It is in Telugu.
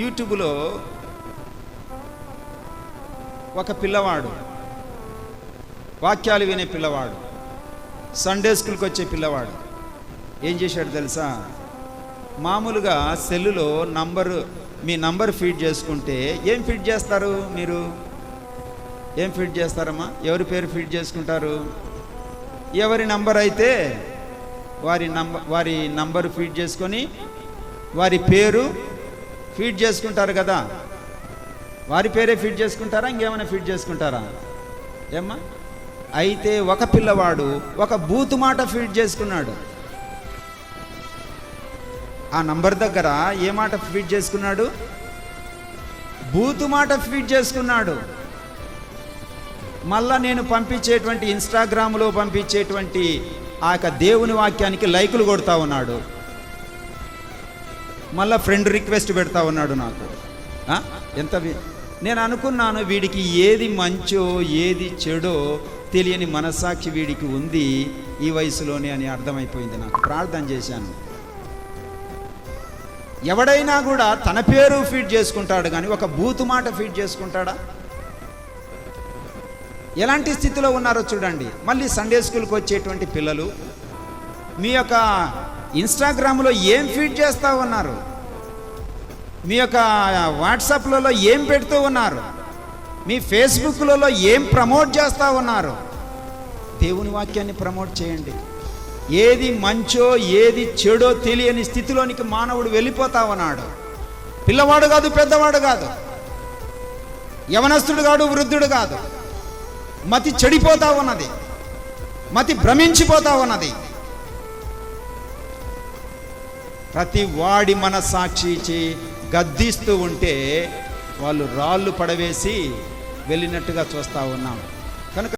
యూట్యూబ్లో ఒక పిల్లవాడు వాక్యాలు వినే పిల్లవాడు సండే స్కూల్కి వచ్చే పిల్లవాడు. ఏం చేశాడు తెలుసా? మామూలుగా సెల్లులో నంబరు మీ నంబర్ ఫీడ్ చేసుకుంటే ఏం ఫీడ్ చేస్తారు మీరు? ఏం ఫీడ్ చేస్తారమ్మా? ఎవరి పేరు ఫీడ్ చేసుకుంటారు? ఎవరి నంబర్ అయితే వారి నంబర్ వారి నంబర్ ఫీడ్ చేసుకొని వారి పేరు ఫీడ్ చేసుకుంటారు కదా. వారి పేరే ఫీడ్ చేసుకుంటారా? ఇంకేమైనా ఫీడ్ చేసుకుంటారా? ఏమ్మా? అయితే ఒక పిల్లవాడు ఒక బూతు మాట ఫీడ్ చేసుకున్నాడు. ఆ నంబర్ దగ్గర ఏ మాట ఫీడ్ చేసుకున్నాడు? బూతు మాట ఫీడ్ చేసుకున్నాడు. మళ్ళా నేను పంపించేటువంటి ఇన్స్టాగ్రామ్లో పంపించేటువంటి ఆ యొక్క దేవుని వాక్యానికి లైకులు కొడతా ఉన్నాడు. మళ్ళీ ఫ్రెండ్ రిక్వెస్ట్ పెడతా ఉన్నాడు నాకు. ఎంత నేను అనుకున్నాను వీడికి ఏది మంచో ఏది చెడో తెలియని మనస్సాక్షి వీడికి ఉంది ఈ వయసులోనే అని అర్థమైపోయింది నాకు. ప్రార్థన చేశాను. ఎవడైనా కూడా తన పేరు ఫీడ్ చేసుకుంటాడు కానీ ఒక బూతు మాట ఫీడ్ చేసుకుంటాడా? ఎలాంటి స్థితిలో ఉన్నారో చూడండి. మళ్ళీ సండే స్కూల్కి వచ్చేటువంటి పిల్లలు మీ యొక్క ఇన్స్టాగ్రామ్లో ఏం ఫీడ్ చేస్తూ ఉన్నారు మీ యొక్క వాట్సాప్లలో ఏం పెడుతూ ఉన్నారు. మీ ఫేస్బుక్లలో ఏం ప్రమోట్ చేస్తూ ఉన్నారు దేవుని వాక్యాన్ని ప్రమోట్ చేయండి. ఏది మంచో ఏది చెడో తెలియని స్థితిలోనికి మానవుడు వెళ్ళిపోతా ఉన్నాడు పిల్లవాడు కాదు పెద్దవాడు కాదు. యవనస్తుడు కాడు వృద్ధుడు కాదు. మతి చెడిపోతా ఉన్నది మతి భ్రమించిపోతా ఉన్నది ప్రతి వాడి మనసాక్షి ఇచ్చి గద్దిస్తూ ఉంటే వాళ్ళు రాళ్ళు పడవేసి వెళ్ళినట్టుగా చూస్తూ ఉన్నాం.